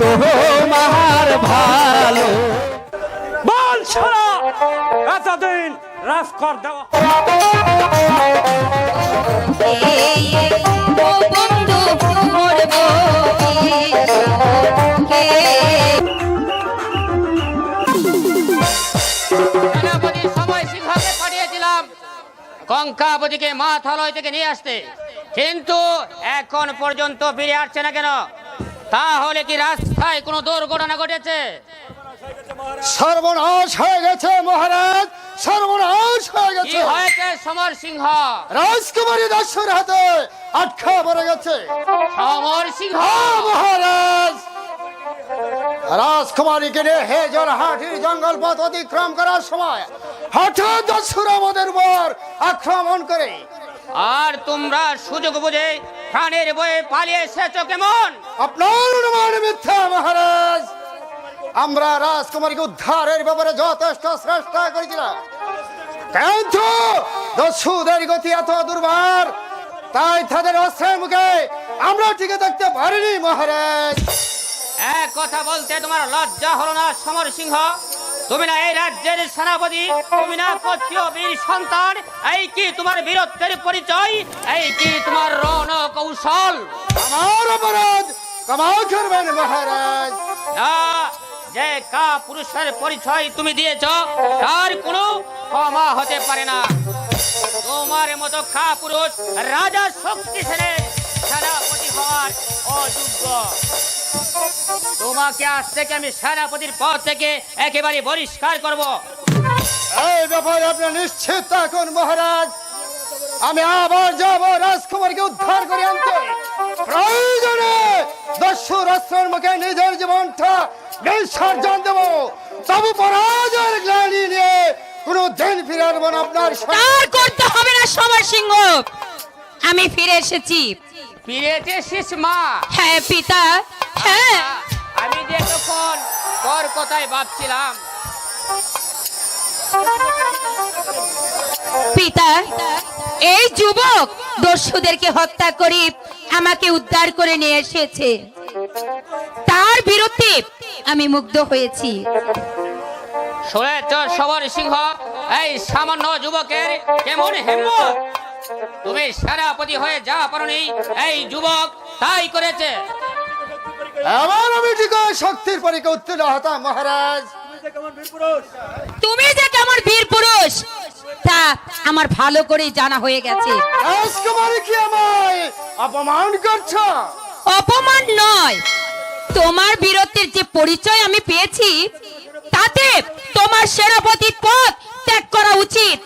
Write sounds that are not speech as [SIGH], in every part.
তোমার ভালো। বল ছাড়া এতদিন রাজকর দেওয়া। এই ও কঙ্কাবতীকে মাথালয় থেকে নিয়ে আসতে। কিন্তু এখন পর্যন্ত ফিরে আসছে না কেন? তাহলে কি রাস্তায় কোনো দুর্ঘটনা ঘটেছে? সর্বনাশ হয়ে গেছে মহারাজ সর্বনাশ হয়ে গেছে। হয়েছে সমর সিংহ? রাজকুমারী দাসের হাতে আটকা পড়ে গেছে। সমর সিংহ? হ্যাঁ, মহারাজ রাজকুমারীকে নিয়ে হেজর হাটির জঙ্গল পথ অতিক্রম করার সময় হঠাৎ দস্যুর আমাদের উপর আক্রমণ করে। আর তোমরা সুযোগ বুঝে প্রাণের বয়ে পালিয়ে এসেছ কেমন? আপনার অনুমান মিথ্যা মহারাজ। আমরা রাজকুমারীকে উদ্ধারের ব্যাপারে যথেষ্ট চেষ্টা করেছিলাম। কিন্তু দস্যুদের গতি এত দুর্বার তাই তাদের অস্ত্রের মুখে আমরা টিকে থাকতে পারিনি মহারাজ। এক কথা বলতে তোমার লজ্জা হলো না সমর সিংহ? তুমি না এই রাজ্যের সেনাপতি তুমি না ক্ষত্রিয় বীর সন্তান এই কি তোমার বীরত্বের পরিচয়? এই কি তোমার রণ কৌশল আমার অপরাধ ক্ষমা করবেন মহারাজ। যে কা পুরুষের পরিচয় তুমি দিয়েছ তার কোনো ক্ষমা হতে পারে না। তোমার মতো খা পুরুষ রাজা শক্তিশালী সেনাপতি হওয়ার অযোগ্য। তোমাকে আজ থেকে আমি সেনাপতির পদ থেকে একেবারে বহিষ্কার করব। এই ব্যাপারে আপনি নিশ্চিত থাকুন মহারাজ। আমি আবার যাব রাজকুমারকে উদ্ধার করে আনতে। প্রয়োজনে দস্যুর অস্ত্রের মুখে নিজের জীবনটা বিসর্জন দেব। তবু পরাজয়ের গ্লানি নিয়ে কোনো দিন ফিরে আসব না আপনার করতে হবে না সবার সিংহ। আমি ফিরে এসেছি। ফিরেছে শেষ মা। হ্যাঁ পিতা। হ্যাঁ। আমি যে তখন তোর কথাই ভাবছিলাম। পিতা এই যুবক দস্যুদেরকে হত্যা করে আমাকে উদ্ধার করে নিয়ে এসেছে। তার বিরুদ্ধে আমি মুগ্ধ হয়েছি। শুনেছ সবর সিংহ এই সামান্য যুবকের কেমন হেমত তুমি সেনাপতি হয়ে যা পারনি এই যুবক তাই করেছে। এমন আমি ঠিক শক্তির পরীক্ষা উত্তীর্ণ হতাম মহারাজ। তুমি যে কেমন বীর পুরুষ তা আমার ভালো করেই জানা হয়ে গেছে। রাজকুমারী কি আমায় অপমান করছ? অপমান নয়। তোমার বীরত্বের যে পরিচয় আমি পেয়েছি তাতে তোমার সেনাপতি পদ ত্যাগ করা উচিত।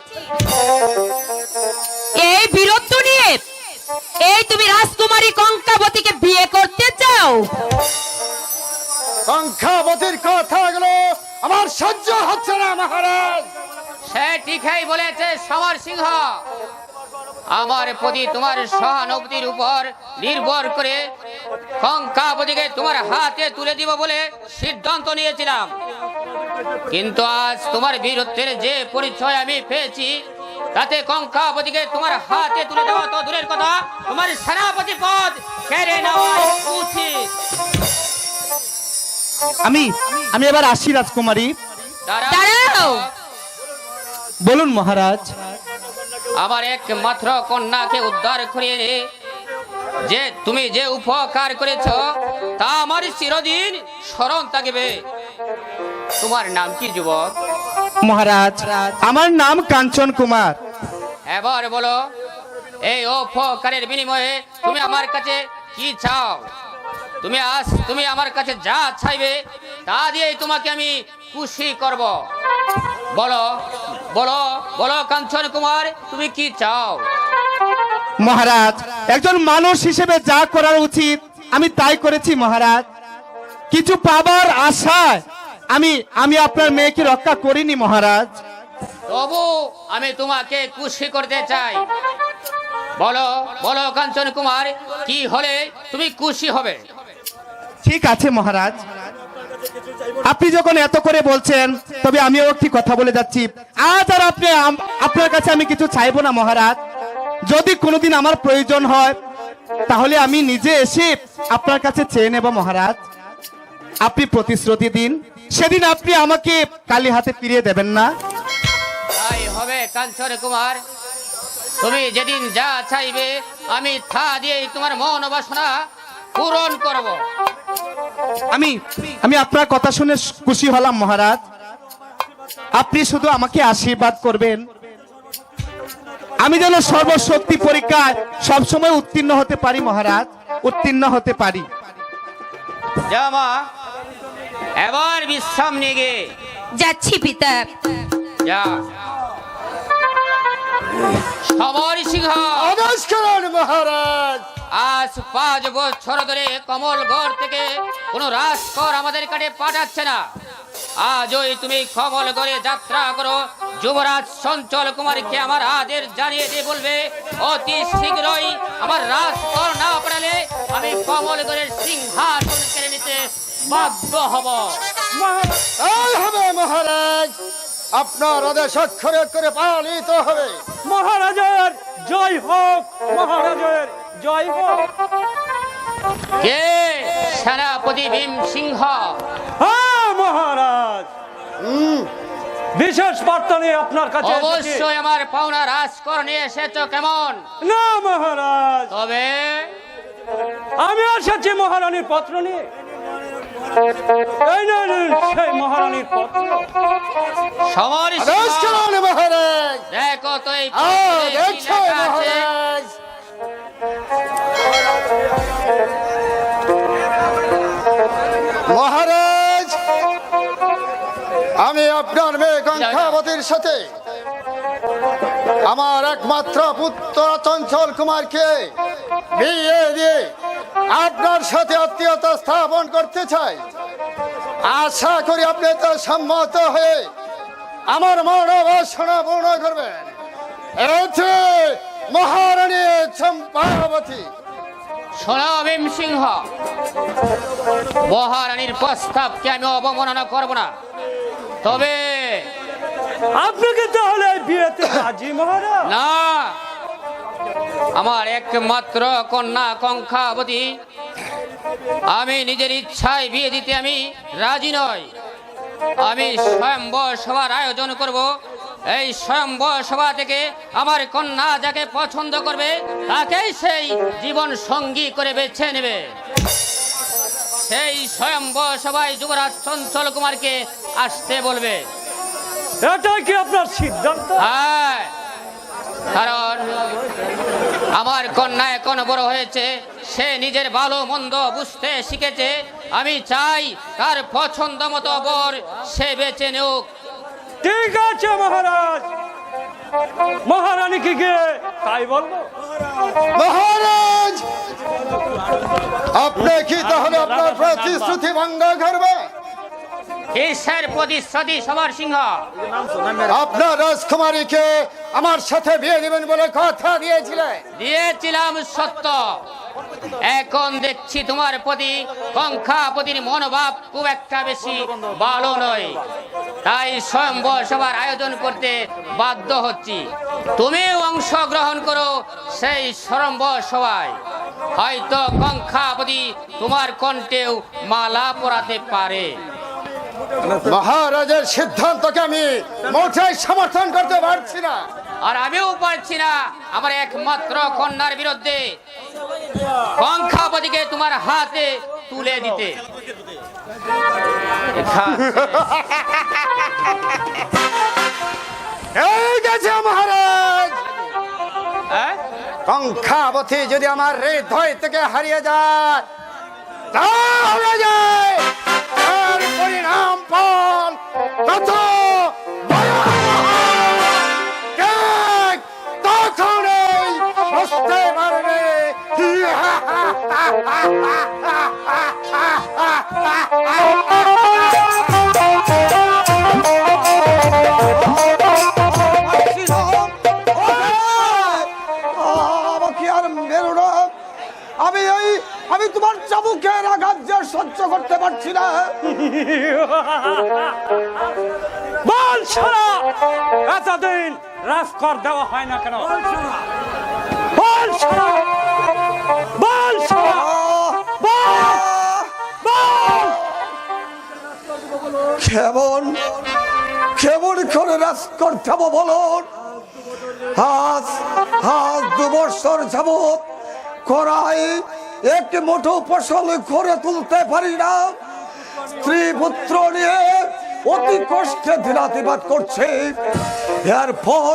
এই বীরত্ব নিয়ে এই তুমি রাজকুমারী কঙ্কাবতীকে বিয়ে করতে চাও? সংখ্যাবতীর কথাগুলো আমার সহ্য হচ্ছে না মহারাজ। সে ঠিকই বলেছে সমর সিংহ। আমার প্রতি তোমার সহানুভূতির উপর নির্ভর করে কঙ্কাবতীকে তোমার হাতে তুলে দিব বলে সিদ্ধান্ত নিয়েছিলাম। কিন্তু আজ তোমার বীরত্বের যে পরিচয় আমি পেয়েছি তাতে কঙ্কাবতীকে তোমার হাতে তুলে দেওয়া তো দূরের কথা। তোমার সেনাপতি পদ কেড়ে নেওয়া উচিত। আমি আমি এবার আসি রাজকুমারী। দাঁড়াও। বলুন মহারাজ। আমার একমাত্র কন্যাকে উদ্ধার এনে যে তুমি যে উপকার করেছ তা আমার চিরদিন স্মরণ থাকবে। তোমার নাম কি যুবক? মহারাজ আমার নাম কাঞ্চন কুমার। এবার বলো এই উপকারের বিনিময়ে তুমি আমার কাছে কি চাও? তুমি আজ তুমি আমার কাছে যা চাইবে তা দিয়েই তোমাকে আমি খুশি করব। বলো বলো বলো কাঞ্চন কুমার তুমি কি চাও? মহারাজ একজন মানুষ হিসেবে যা করার উচিত আমি তাই করেছি মহারাজ। কিছু পাবার আশায় আমি আমি আপনার মেয়েকে রক্ষা করিনি মহারাজ। তবু আমি তোমাকে খুশি করতে চাই। বলো বলো কাঞ্চন কুমার কি হলে তুমি খুশি হবে? ঠিক আছে মহারাজ। আপনি যখন এত করে বলছেন তবে আমিও একটি কথা বলে যাচ্ছি। আজ আর আপনি আপনার কাছে আমি কিছু চাইব না মহারাজ। যদি কোনোদিন আমার প্রয়োজন হয় তাহলে আমি নিজে এসে আপনার কাছে চেয়ে নেব মহারাজ। আপনি প্রতিশ্রুতি দিন। সেদিন আপনি আমাকে কালী হাতে ফিরিয়ে দেবেন না। তাই হবে কাঞ্চন কুমার। তুমি যেদিন যা চাইবে আমি থা দিয়ে তোমার মন বাসনা পূরণ করব। আমি আমি আপনার কথা শুনে খুশি হলাম মহারাজ। আপনি শুধু আমাকে আশীর্বাদ করবেন। আমি যেন সর্বশক্তি পরীক্ষায় সবসময় উত্তীর্ণ হতে পারি মহারাজ। উত্তীর্ণ হতে পারি। যা মা এবার বিশ্রাম নিয়ে গে। যাচ্ছি পিতা। যা। সমর সিংহ। আদেশ মহারাজ। আজ পাঁচ বছর ধরে কমলগড় থেকে কোনো রাজকর আমাদের কাছে পাঠাচ্ছে না। আজই তুমি কমলগড়ে যাত্রা করো। যুবরাজ সঞ্চল কুমারকে আমার আদেশ জানিয়ে দিয়ে বলবে অতি শীঘ্রই আমার রাজকর না পাঠালে আমি কমলগড়ের সিংহাসন কেড়ে নিতে বাধ্য হব। এই হবে মহারাজ। আপনার আদেশ অক্ষরে অক্ষরে পালিত হবে। মহারাজের জয় হোক মহারাজের জয় হোক। কে? সেনাপতি ভীম সিংহ হ্যাঁ মহারাজ বিশেষ বার্তা নিয়ে আপনার কাছে। অবশ্যই আমার পাওনা রাজকর নিয়ে এসেছ কেমন? না মহারাজ। তবে? আমি এসেছি মহারানীর পত্র নিয়ে। সেই মহারানীর পত্র। মহারাজ? দেখো তো এই দেখছ মহারাজ? মহারাজ আমি আপনার মেয়ে কঙ্কাবতীর সাথে আমার একমাত্র পুত্র চঞ্চল কুমারকে বিয়ে দিয়ে আপনার সাথে আত্মীয়তা স্থাপন করতে চাই। আশা করি আপনি তো সম্মত হয়ে আমার মনোবাসনা পূর্ণ করবেন। এতে মহারানী চম্পাবতী। ভীম সিংহ মহারানীর প্রস্তাবকে আমি অবমাননা করব না। তবে আপনি কি তাহলে বিয়েতে রাজি মহারাজ? না আমার একমাত্র কন্যা কঙ্কাবতী। আমি নিজের ইচ্ছায় বিয়ে দিতে আমি রাজি নই। আমি স্বয়ম্বর সভার আয়োজন করব। এই স্বয়ম্বর সভা থেকে আমার কন্যা যাকে পছন্দ করবে তাকেই সেই জীবন সঙ্গী করে বেছে নেবে। সেই স্বয়ম্বর সভায় যুবরাজ চঞ্চল কুমারকে আসতে বলবে। এটাই কি আপনার সিদ্ধান্ত? হ্যাঁ। আমার কন্যা এখন বড় হয়েছে সে নিজের ভালো মন্দ বুঝতে শিখেছে। আমি চাই তার পছন্দ মতো বর সে বেছে নেউক। ঠিক আছে মহারাজ। মহারানীকে গিয়ে তাই বলব। মহারাজ আপনি কি তাহলে আপনার প্রতিশ্রুতি ভঙ্গ করবে ঈশ্বর প্রতিশ্রুতি সবার সিংহ। আপনার রাজকুমারীকে আমার সাথে বিয়ে দিবেন বলে কথা দিয়েছিলেন দিয়েছিলাম সত্য। এখন দেখছি তোমার প্রতি কঙ্কাপতির মনোভাব খুব একটা বেশি ভালো নয়। তাই স্বয়ম্বর সভার আয়োজন করতে বাধ্য হচ্ছি। তুমিও অংশগ্রহণ করো সেই স্বয়ম্বর সভায় হয়তো কঙ্কাপতি তোমার কণ্ঠেও মালা পরাতে পারে। মহারাজের সিদ্ধান্তকে আমি মোটেই সমর্থন করতে পারছি না। আর আমিও পারছি না আমার একমাত্র কন্যার বিরুদ্ধে কঙ্কাপতিকে তোমার হাতে তুলে দিতে। [LAUGHS] মহারাজ? কঙ্খাবতী যদি আমার হৃদয় থেকে হারিয়ে যায় তাহলে যায় তার পরিণাম ফল ভয়াবহ। ঠিক তখনই বুঝতে পারবে আমাকে আমি তোমার চাবুকের আঘাত যে সহ্য করতে পারছি না বল ছাড়া এতদিন রাজকর দেওয়া হয় না কেন বল শালা! বল! বল! কেমন কেমন করে রাজ করতে হবে বলুন আজ আজ দু বছর যাবৎ করাই একটি মোটো ফসল করে তুলতে পারি না। স্ত্রী পুত্র নিয়ে অতি কষ্টে দিনাতিবাদ করছে। এরপর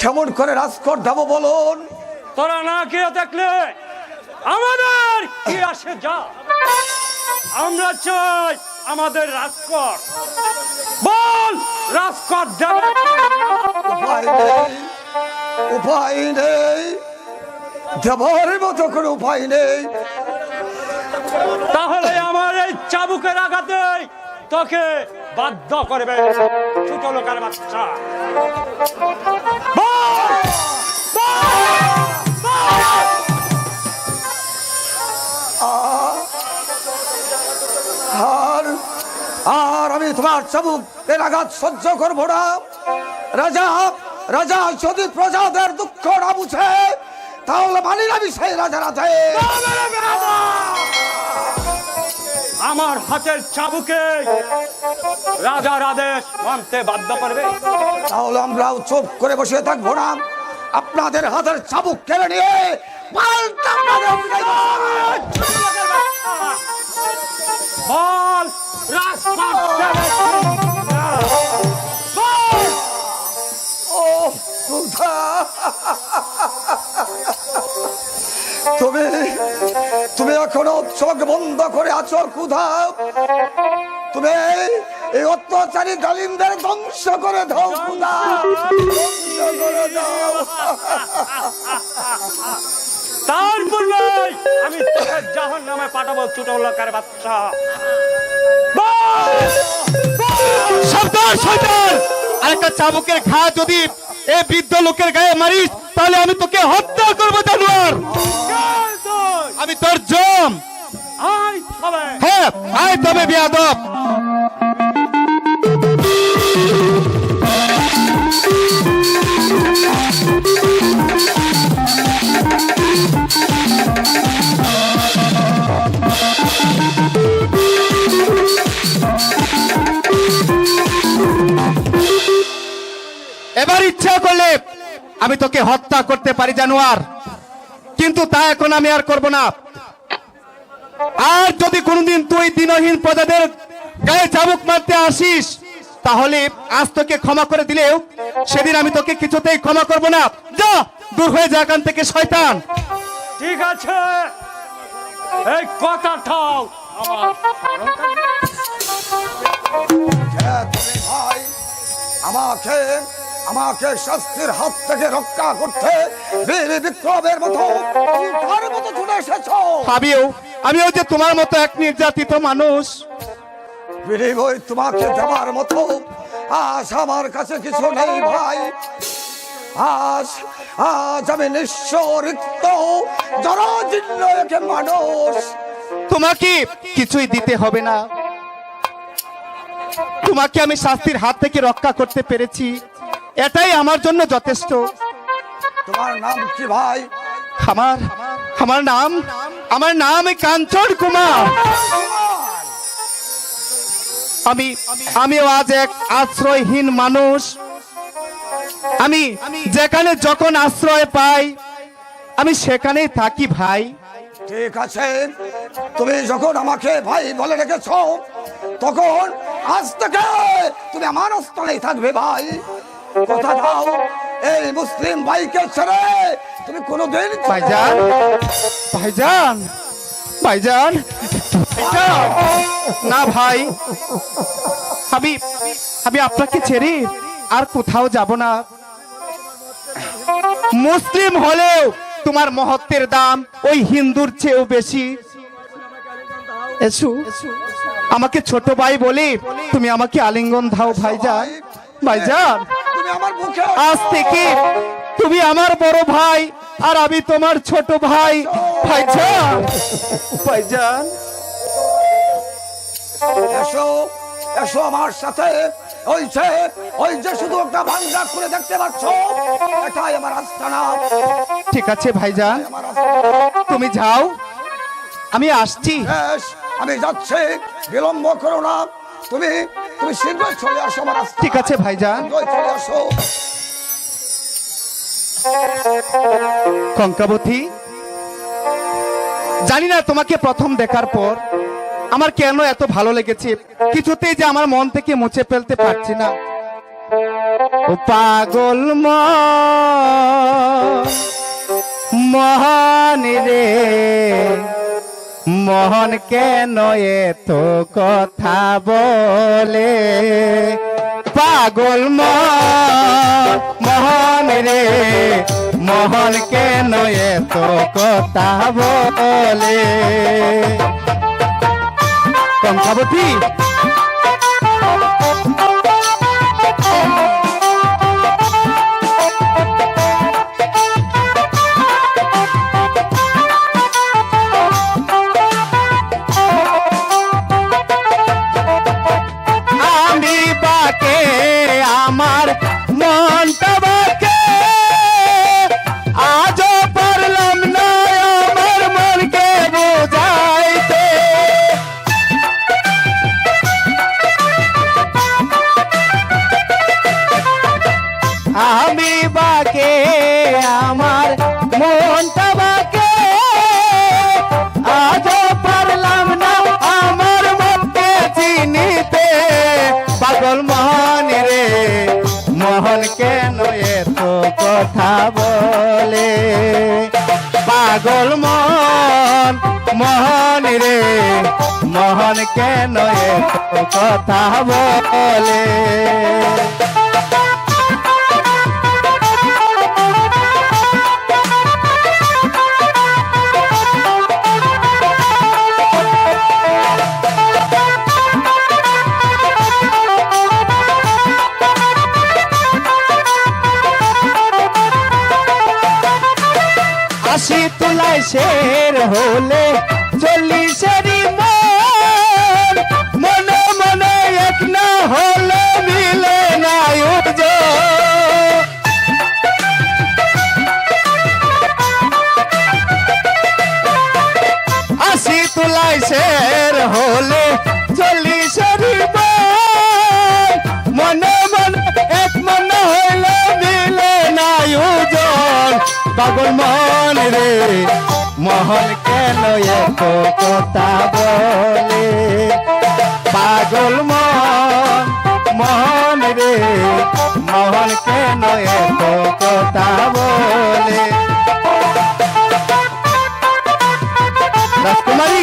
কেমন করে রাজ করতে হবে বলুন? তোরা না গিয়ে দেখলে আমাদের কি আসে যা। আমরা চাই আমাদের রাজকর। বল রাজকর দেবে। উপায় নেই উপায় নেই। দেবর মতো করে উপায় নেই। তাহলে আমার এই চাবুকের আঘাতে তোকে বাধ্য করবে ছোট লোকের বাচ্চা। আর আমি তোমার চাবুক এর আঘাত সহ্য করব না। রাজা রাজা যদি প্রজাদের দুঃখ না বুঝে তাহলে মানি না বিষয় রাজা রাজা আমার হাতের চাবুকে রাজার আদেশ মানতে বাধ্য করবে। তাহলে আমরাও চুপ করে বসে থাকব না। আপনাদের হাতের চাবুক কেড়ে নিয়ে। বল রাজকর এখনও চোখ বন্ধ করে আছো ক্ষুধা। তুমি এই অত্যাচারী ডালিমদের ধ্বংস করে দাও ক্ষুধা। ধ্বংস করে দাও তার বলবে আমি তোকে জাহান নামে পাঠাবো ছোট লোকের বাচ্চা। আরেকটা চাবুকের ঘা যদি এই বৃদ্ধ লোকের গায়ে মারিস তাহলে আমি তোকে হত্যা করব হ্যাঁ তবে বিয়াদব। এবার ইচ্ছা করলে আমি তোকে হত্যা করতে পারি, জানোয়ার। কিন্তু তা এখন আমি আর করব না। আর যদি কোনোদিন তুই দিনহীন প্রজাদের গায়ে চাবুক মারতে আসিস তাহলে আজ তোকে ক্ষমা করে দিলেও সেদিন আমি তোকে কিছুতেই ক্ষমা করব না। যা দূর হয়ে যা এখান থেকে শয়তান। ঠিক আছে। এই কথাটাও আমার। আমাকে আমাকে শাস্তির হাত থেকে রক্ষা করতে বীর বিক্রমের মতো তার মতো ছুটে এসেছ। আমিও আমিও যে তোমার মতো এক নির্যাতিত মানুষ। বিনিময় তোমাকে দেওয়ার মতো আজ আমার কাছে কিছু নেই ভাই। আজ আজ আমি নিঃস্ব রিক্ত জরাজীর্ণ এক মানুষ। তোমাকে কিছুই দিতে হবে না। তোমাকে আমি শাস্তির হাত থেকে রক্ষা করতে পেরেছি। এটাই আমার জন্য যথেষ্ট। তোমার নাম কি ভাই? আমার আমার নাম আমার নাম কাঞ্চন কুমার। আমি আমিও আজ এক আশ্রয়হীন মানুষ। আমি যেখানে যখন আশ্রয় পাই আমি সেখানেই থাকি ভাই। ঠিক আছে। তুমি যখন আমাকে ভাই বলে রেখেছ তখন আজ থেকে তুমি আমার স্থলেই থাকবে ভাই। কথা দাও। এই মুসলিম ভাইকে ছেড়ে তুমি কোনোদিন ভাইজান ভাইজান ভাইজান ভাইজান। না ভাই, আমি আমি আপনাকে ছেড়ে আর কোথাও যাব না। মুসলিম হলেও তোমার মহত্বের দাম ওই হিন্দুর চেয়েও বেশি। এসু, আমাকে ছোট ভাই বলে তুমি আমাকে আলিঙ্গন দাও ভাইজান। ভাইজান আজ থেকে তুমি আমার বড় ভাই আর আমি তোমার ছোট ভাই। ভাইজান। ভাইজান। এসো এসো আমার সাথে। ওই যে ওই যে শুধু একটা ভাঙ্গা করে দেখতে পাচ্ছ এটাই আমার আস্তানা। ঠিক আছে ভাইজান। তুমি যাও। আমি আসছি। আমি যাচ্ছি। বিলম্ব করো না। তুমি তুমি শীঘ্রই চলে আসো আমার ঠিক আছে ভাইজান। চলে আসো। কঙ্কাবতী জানি না তোমাকে প্রথম দেখার পর আমার কেন এত ভালো লেগেছে কিছুতেই যে আমার মন থেকে মুছে ফেলতে পারছি না। ও পাগল মহান রে। মোহন কেন তো কথা বলে? পাগল মোহন রে মোহন কেন তো কথা বলে? আমি মোহন কেন কথা বলে? আশি তুলাই শের হলে চল্লিশেরই শের হলে চল্লিশেরই মন মনে মনে এক মনে হইলে, মিলে না ওজন। পাগল মন রে মোহন কেন এত কথা বলে? পাগল মন, মোহন রে মোহন কেন এত কথা বলে? রাজকুমারী!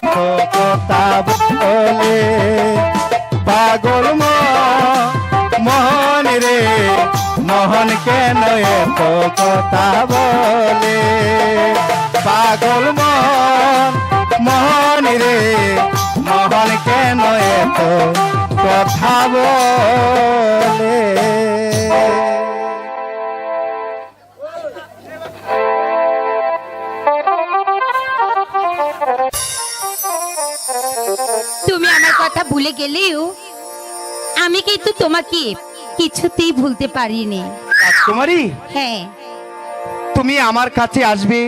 কথা বলে, পাগল মোহন রে, মোহন কেন এত কথা বলে? পাগল মোহন রে, মোহন কেন এত কথা বলে? কথা ভুলে গেলেও আমি কিন্তু তোমাকে কিছুতেই ভুলতে পারিনি। তোমারই হ্যাঁ। তুমি আমার কাছে আসবে।